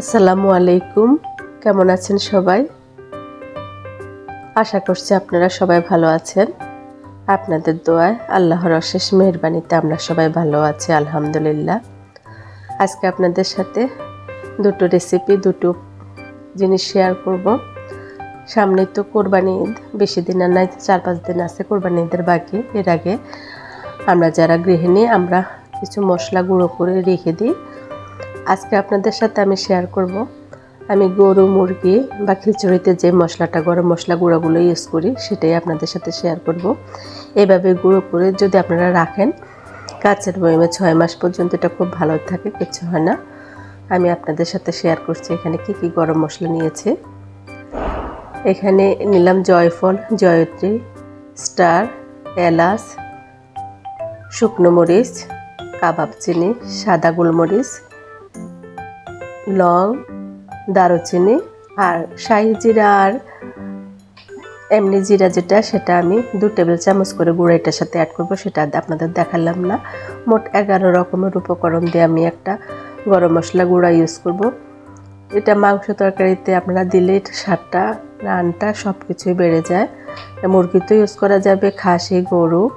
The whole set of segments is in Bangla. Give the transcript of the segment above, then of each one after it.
আসসালামু আলাইকুম। কেমন আছেন সবাই? আশা করছি আপনারা সবাই ভালো আছেন। আপনাদের দোয়ায় আল্লাহর অশেষ মেহরবানিতে আমরা সবাই ভালো আছি, আলহামদুলিল্লাহ। আজকে আপনাদের সাথে দুটো রেসিপি দুটো জিনিস শেয়ার করব। সামনে তো কোরবানি ঈদ, বেশি দিন আর নাই, চার পাঁচ দিন আছে কোরবানি ঈদের বাকি। এর আগে আমরা যারা গৃহিণী, আমরা কিছু মশলা গুঁড়ো করে রেখে দিই। আজকে আপনাদের সাথে আমি শেয়ার করব। আমি গরু, মুরগি বা খিচুড়িতে যে মশলাটা, গরম মশলা গুঁড়োগুলো ইউজ করি, সেটাই আপনাদের সাথে শেয়ার করব। এভাবে গুঁড়ো করে যদি আপনারা রাখেন কাচের বয়মে ছয় মাস পর্যন্ত এটা খুব ভালো থাকে কিছু হয় না। আমি আপনাদের সাথে শেয়ার করছি এখানে কি কি গরম মশলা নিয়েছে। এখানে নিলাম জয়ফল, জয়ত্রী, স্টার, এলাচ, শুকনো মরিচ, কাবাব চিনি, সাদা গোলমরিচ লং, দারুচিনি আর শাহি জিরা আর এমনি জিরা যেটা, সেটা আমি দু টেবিল চামচ করে গুঁড়ো এটার সাথে অ্যাড করব, সেটা আপনাদের দেখালাম না। মোট এগারো রকমের উপকরণ দিয়ে আমি একটা গরম মশলা গুঁড়া ইউজ করব। এটা মাংস তরকারিতে আপনারা দিলে স্বাদটা, রানটা সব কিছুই বেড়ে যায়। মুরগিতেও ইউজ করা যাবে, খাসি, গরু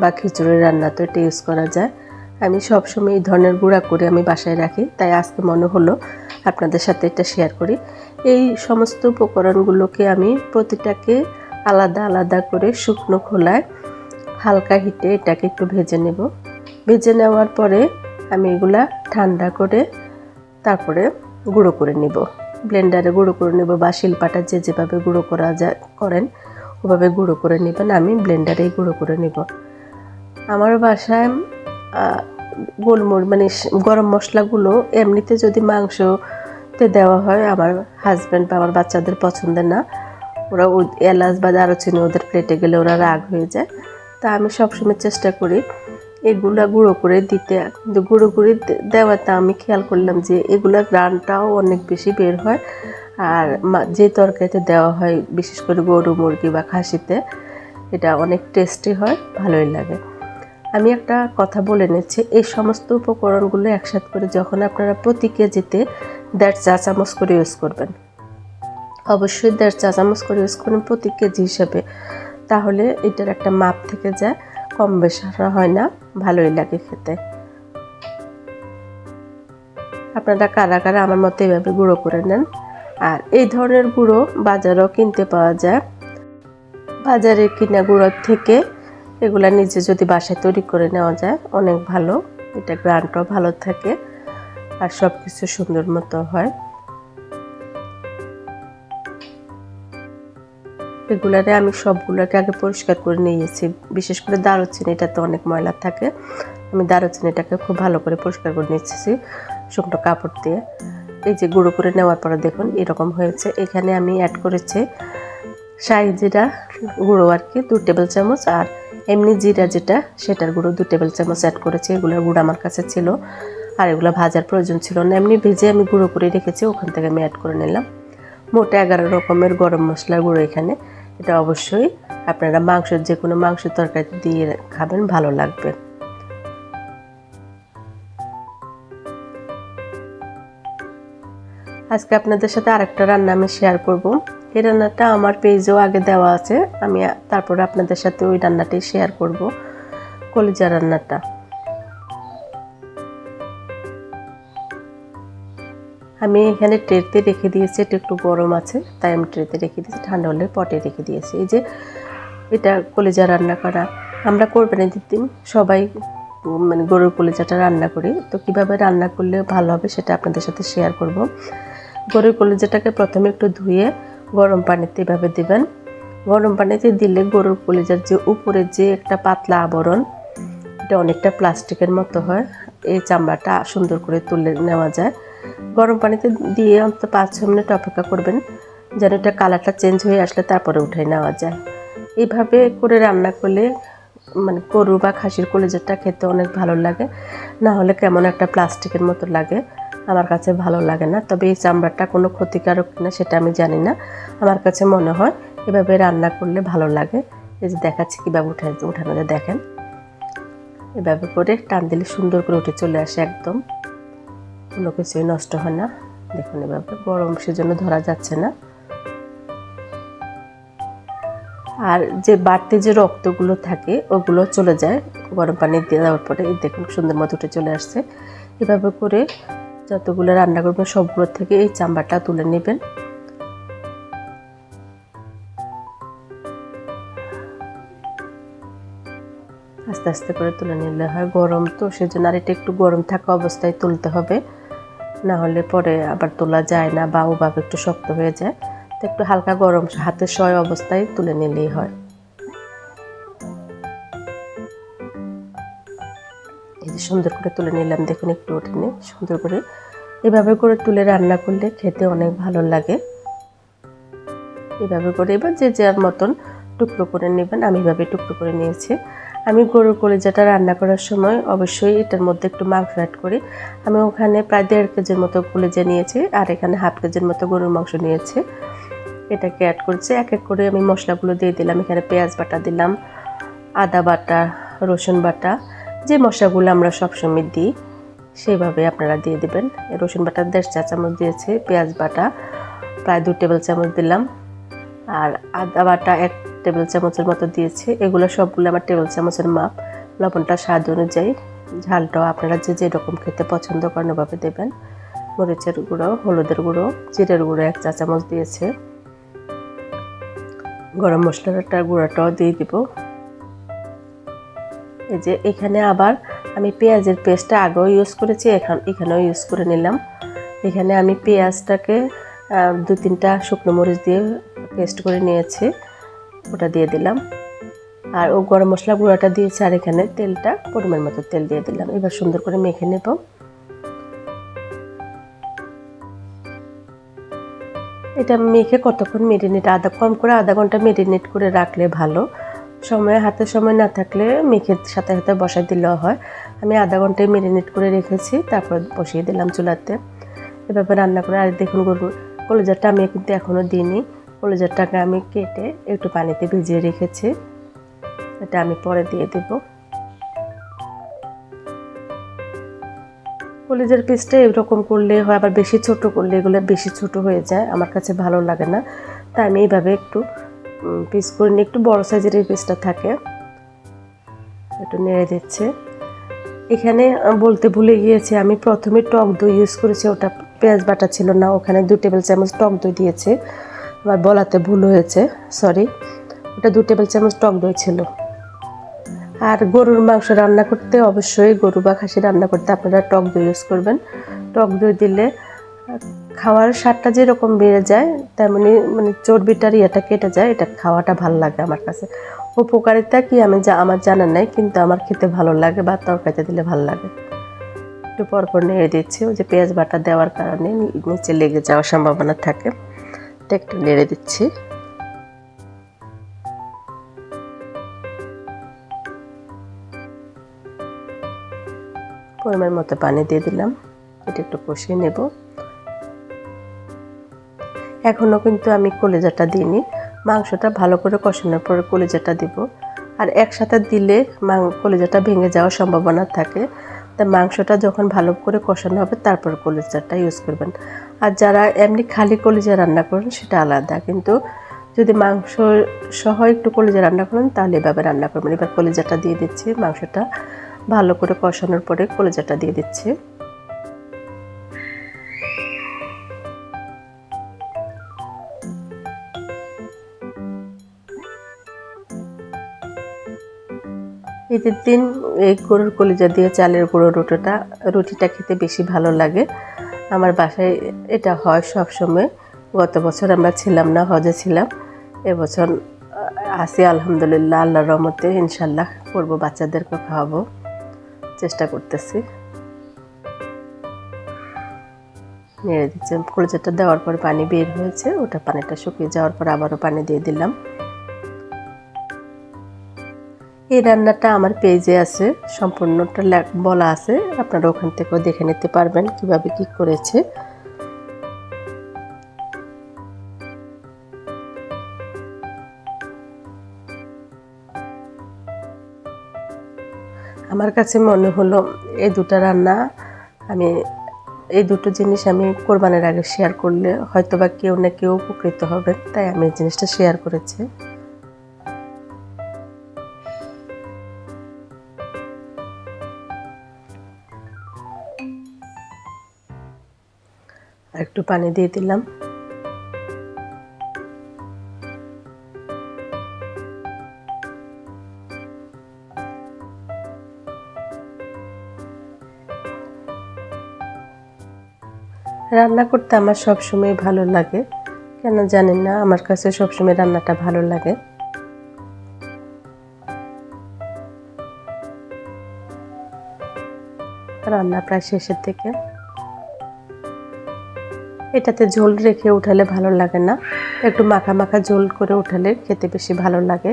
বা খিচুড়ি রান্নাতে এটা ইউজ করা যায়। আমি সবসময় এই ধরনের গুঁড়া করে আমি বাসায় রাখি। তাই আজকে মনে হলো আপনাদের সাথে এটা শেয়ার করি। এই সমস্ত উপকরণগুলোকে আমি প্রতিটাকে আলাদা আলাদা করে শুকনো খোলায় হালকা হিটে এটাকে একটু ভেজে নেব। ভেজে নেওয়ার পরে আমি এগুলা ঠান্ডা করে তারপরে গুঁড়ো করে নেব। ব্লেন্ডারে গুঁড়ো করে নেব বা শিলপাটা যে যেভাবে গুঁড়ো করা যায় করেন, ওভাবে গুঁড়ো করে নেবেন, আমি ব্লেন্ডারেই গুঁড়ো করে নেব। আমার বাসায় গোলমরিচ মানে গরম মশলাগুলো এমনিতে যদি মাংসতে দেওয়া হয় আমার হাজব্যান্ড বা আমার বাচ্চাদের পছন্দের না। ওরা এলাচ বা দারুচিনি ওদের প্লেটে গেলে ওরা রাগ হয়ে যায়। তা আমি সবসময় চেষ্টা করি এগুলা গুঁড়ো করে দিতে। কিন্তু গুঁড়ো করে দেওয়াতে আমি খেয়াল করলাম যে এগুলা রানটাও অনেক বেশি বের হয়। আর যে তরকারিতে দেওয়া হয়, বিশেষ করে গরু মুরগি বা খাসিতে, এটা অনেক টেস্টি হয়, ভালোই লাগে। আমি একটা কথা বলে নিচ্ছি। এই সমস্ত উপকরণগুলো একসাথে করে যখন আপনারা প্রতি কেজিতে দেড় চা চামচ করে ইউজ করবেন, অবশ্যই দেড় চা চামচ করে ইউজ করবেন প্রতি কেজি হিসাবে। তাহলে এটার একটা মাপ থেকে যায়, কম বেশি হয় না, ভালোই লাগে খেতে। আপনারা কারা কারা আমার মতো এভাবে গুঁড়ো করে নেন। আর এই ধরনের গুঁড়ো বাজারেও কিনতে পাওয়া যায়। বাজারে কিনা গুঁড়োর থেকে এগুলা নিজে যদি বাসায় তৈরি করে নেওয়া যায়, অনেক ভালো। এটা গ্রানটাও ভালো থাকে আর সব কিছু সুন্দর মতো হয়। এগুলারে আমি সবগুলোকে আগে পরিষ্কার করে নিয়েছি। বিশেষ করে দারুচিনিটাতে অনেক ময়লা থাকে। আমি দারুচিনিটাকে খুব ভালো করে পরিষ্কার করে নিয়েছি শুকনো কাপড় দিয়ে। এই যে গুঁড়ো করে নেওয়ার পরে দেখুন, এরকম হয়েছে। এখানে আমি অ্যাড করেছি শাহি জিরা গুঁড়ো আর কি দু টেবিল চামচ আর এমনি জিরা যেটা, সেটার গুঁড়ো দু টেবিল চামচ অ্যাড করেছি, এগুলোর গুঁড়ো আমার কাছে ছিল। আর এগুলো ভাজার প্রয়োজন ছিল না। এমনি ভেজে আমি গুঁড়ো করে রেখেছি, ওখান থেকে আমি অ্যাড করে নিলাম। মোটে এগারো রকমের গরম মশলার গুঁড়ো এখানে। এটা অবশ্যই আপনারা মাংসের যে কোনো মাংস তরকারি দিয়ে খাবেন, ভালো লাগবে। আজকে আপনাদের সাথে আরেকটা রান্না আমি শেয়ার করব। এই রান্নাটা আমার পেজেও আগে দেওয়া আছে। আমি তারপরে আপনাদের সাথে ওই রান্নাটি শেয়ার করব, কলিজা রান্নাটা। আমি এখানে ট্রেতে রেখে দিয়েছি, এটা একটু গরম আছে, তাই আমি ট্রেতে রেখে দিয়েছি, ঠান্ডা হলে পটে রেখে দিয়েছি। এই যে, এটা কলিজা রান্না করা। আমরা কোরবানির দিন সবাই মানে গরুর কলিজাটা রান্না করি। তো কীভাবে রান্না করলে ভালো হবে সেটা আপনাদের সাথে শেয়ার করব। গরুর কলিজাটাকে প্রথমে একটু ধুয়ে গরম পানিতে এভাবে দেবেন। গরম পানিতে দিলে গরুর কলিজার যে উপরে যে একটা পাতলা আবরণ, এটা অনেকটা প্লাস্টিকের মতো হয়। এই চামড়াটা সুন্দর করে তুলে নেওয়া যায়। গরম পানিতে দিয়ে অন্তত পাঁচ ছ মিনিট অপেক্ষা করবেন, যেন এটা কালারটা চেঞ্জ হয়ে আসলে তারপরে উঠে নেওয়া যায়। এইভাবে করে রান্না করলে মানে গরু বা খাসির কলিজাটা খেতে অনেক ভালো লাগে। না হলে কেমন একটা প্লাস্টিকের মতো লাগে। আমার কাছে ভালো লাগে না। তবে এই চামড়াটা কোনো ক্ষতিকারক কিনা সেটা আমি জানি না। আমার কাছে মনে হয় এভাবে রান্না করলে ভালো লাগে। এই যে দেখাচ্ছি কীভাবে উঠে, উঠানো যায়, দেখেন। এভাবে করে টান দিলে সুন্দর করে উঠে চলে আসে একদম। কোনো কিছুই নষ্ট হয় না। দেখুন এভাবে, গরম সেজন্য ধরা যাচ্ছে না। আর যে বাড়তি যে রক্তগুলো থাকে, ওগুলো চলে যায় গরম পানি দিয়ে দেওয়ার পরে। দেখুন, সুন্দর মতো উঠে চলে আসছে। এভাবে করে যতগুলো রান্না করবেন সবগুলো থেকে এই চাম্বারটা তুলে নেবেন। আস্তে আস্তে করে তুলে নিলে হয় গরম তো, সেজন্য আর এটা একটু গরম থাকা অবস্থায় তুলতে হবে। না হলে পরে আবার তোলা যায় না বা ওভাবে একটু শক্ত হয়ে যায়। তো একটু হালকা গরম হাতে শয় অবস্থায় তুলে নিলেই হয়। এই যে সুন্দর করে তুলে নিলাম, দেখুন একটু ওঠেনি, সুন্দর করে। এভাবে করে তুলে রান্না করলে খেতে অনেক ভালো লাগে। এভাবে করে এবার যে যার মতন টুকরো করে নেবেন, আমি এভাবে টুকরো করে নিয়েছি। আমি গরুর কলিজাটা রান্না করার সময় অবশ্যই এটার মধ্যে একটু মাংস অ্যাড করি। আমি ওখানে প্রায় দেড় কেজির মতো কলিজা নিয়েছি, আর এখানে হাফ কেজির মতো গরুর মাংস নিয়েছি। এটাকে অ্যাড করছি, এক এক করে আমি মশলাগুলো দিয়ে দিলাম। এখানে পেঁয়াজ বাটা দিলাম, আদা বাটা, রসুন বাটা যে মশলাগুলো আমরা সবসময় দিই সেইভাবে আপনারা দিয়ে দেবেন। রসুন বাটা দেড় চা চামচ দিয়েছি, পেঁয়াজ বাটা, প্রায় দু টেবিল চামচ দিলাম। আর আদা বাটা এক টেবিল চামচের মতো দিয়েছি। এগুলো সবগুলো আমার টেবিল চামচের মাপ। লবণটা স্বাদ অনুযায়ী, ঝালটাও আপনারা যে যেরকম খেতে পছন্দ করেন ওভাবে দেবেন। মরিচের গুঁড়ো, হলুদের গুঁড়ো, জিরের গুঁড়ো এক চা চামচ দিয়েছে। গরম মশলাটার গুঁড়োটাও দিয়ে দিব। এই যে এখানে আবার আমি পেঁয়াজের পেস্টটা আগেও ইউজ করেছি, এখন এখানেও ইউজ করে নিলাম। এখানে আমি পেঁয়াজটাকে দু তিনটা শুকনো মরিচ দিয়ে পেস্ট করে নিয়েছি, ওটা দিয়ে দিলাম। আর ও গরম মশলা গুঁড়াটা দিয়েছি, আর এখানে তেলটা পরিমাণ মতো তেল দিয়ে দিলাম। এবার সুন্দর করে মেখে নেব। এটা মেখে কতক্ষণ মেরিনেট, আধা, কম করে আধা ঘণ্টা মেরিনেট করে রাখলে ভালো। সময়, হাতে সময় না থাকলে মেখে সাথে সাথে বসাই দিলেও হয়। আমি আধা ঘন্টায় মেরিনেট করে রেখেছি, তারপর বসিয়ে দিলাম চুলাতে। এভাবে রান্না করে, আর দেখুন গরুর কলেজারটা আমি কিন্তু এখনও দিইনি। কলেজারটাকে আমি কেটে একটু পানিতে ভিজিয়ে রেখেছি। এটা আমি পরে দিয়ে দেব। কলেজের পিসটা এরকম করলে হয়, আবার বেশি ছোট করলে এগুলো বেশি ছোট হয়ে যায়। আমার কাছে ভালো লাগে না। তাই আমি এইভাবে একটু পিস করে নিয়ে একটু বড় সাইজের এই পিসটা থাকে। একটু নেড়ে দিচ্ছে। এখানে বলতে ভুলে গিয়েছি, আমি প্রথমে টক দই ইউজ করেছি, ওটা পেঁয়াজ বাটা ছিল না, ওখানে দু টেবিল চামচ টক দই দিয়েছে। আমার বলাতে ভুল হয়েছে সরি ওটা দু টেবিল চামচ টক দই ছিল। আর গরুর মাংস রান্না করতে অবশ্যই গরু বা খাসি রান্না করতে আপনারা টক দই ইউজ করবেন। টক দই দিলে খাওয়ার স্বাদটা যেরকম বেড়ে যায় তেমনি মানে চর্বিটার ইয়েটা কেটে যায়, এটা খাওয়াটা ভালো লাগে আমার কাছে। উপকারিতা কি আমি যা আমার জানা নাই, কিন্তু আমার খেতে ভালো লাগে বা তরকারিতে দিলে ভালো লাগে। একটু পরপর নেড়ে দিচ্ছি, ওই যে পেঁয়াজ বাটা দেওয়ার কারণে নিচে লেগে যাওয়ার সম্ভাবনা থাকে। এটা একটু নেড়ে দিচ্ছি। পরিমাণ মতো পানি দিয়ে দিলাম। এটা একটু কষিয়ে নেব। এখনও কিন্তু আমি কলেজাটা দিইনি। মাংসটা ভালো করে কষানোর পরে কলেজাটা দিব। আর একসাথে দিলে কলেজাটা ভেঙে যাওয়ার সম্ভাবনা থাকে। তা মাংসটা যখন ভালো করে কষানো হবে, তারপর কলেজাটা ইউজ করবেন। আর যারা এমনি খালি কলেজা রান্না করেন, সেটা আলাদা। কিন্তু যদি মাংস সহ একটু কলেজা রান্না করেন, তাহলে এভাবে রান্না করবেন। এবার কলেজাটা দিয়ে দিচ্ছি। মাংসটা ভালো করে কষানোর পরে কলেজাটা দিয়ে দিচ্ছি। ঈদের দিন এই গরুর কলিজা দিয়ে চালের গুঁড়ো রুটোটা, রুটিটা খেতে বেশি ভালো লাগে। আমার বাসায় এটা হয় সব সময় গত বছর আমরা ছিলাম না, হজে ছিলাম। এবছর আসি আলহামদুলিল্লাহ আল্লাহ রহমতে ইনশাল্লাহ করব, বাচ্চাদেরকে খাওয়াবো। চেষ্টা করতেছি। নেড়ে দিচ্ছি। কলিজাটা দেওয়ার পর পানি বের হয়েছে, ওটা পানিটা শুকিয়ে যাওয়ার পর আবারও পানি দিয়ে দিলাম। এই রান্নাটা আমার পেজে আছে, সম্পূর্ণটা বলা আছে। আপনারা ওখান থেকেও দেখে নিতে পারবেন কীভাবে কি করেছে। আমার কাছে মনে হলো এই দুটা রান্না আমি, এই দুটো জিনিস আমি কোরবানের আগে শেয়ার করলে হয়তো বা কেউ না কেউ উপকৃত হবে, তাই আমি এই জিনিসটা শেয়ার করেছি। একটু পানি দিয়ে দিলাম। রান্না করতে আমার সবসময় ভালো লাগে। কেন জানেন না, আমার কাছে সবসময় রান্নাটা ভালো লাগে। রান্না প্রায় শেষের দিকে। এটাতে ঝোল রেখে উঠালে ভালো লাগে না। একটু মাখা মাখা ঝোল করে উঠালে খেতে বেশি ভালো লাগে।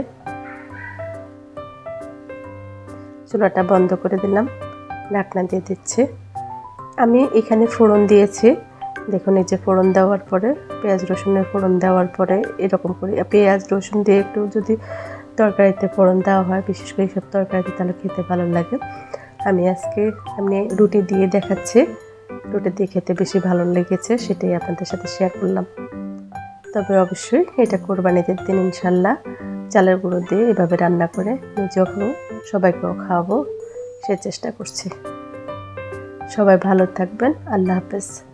চুলাটা বন্ধ করে দিলাম, ঢাকনা দিয়ে দিচ্ছি। আমি এখানে ফোড়ন দিয়েছি। দেখুন, এই যে ফোড়ন দেওয়ার পরে, পেঁয়াজ রসুনের ফোড়ন দেওয়ার পরে এরকম করে, পেঁয়াজ রসুন দিয়ে একটু যদি তরকারিতে ফোড়ন দেওয়া হয়, বিশেষ করে এইসব তরকারিতে, তাহলে খেতে ভালো লাগে। আমি আজকে, আমি রুটি দিয়ে দেখাচ্ছি। রুটি দিয়ে খেতে বেশি ভালো লেগেছে, সেটাই আপনাদের সাথে শেয়ার করলাম। তবে অবশ্যই এটা কোরবানিদের দিন ইনশাল্লাহ। চালের গুঁড়ো দিয়ে এভাবে রান্না করে নিজেও সবাইকেও খাওয়াবো, সে চেষ্টা করছি। সবাই ভালো থাকবেন, আল্লাহ হাফেজ।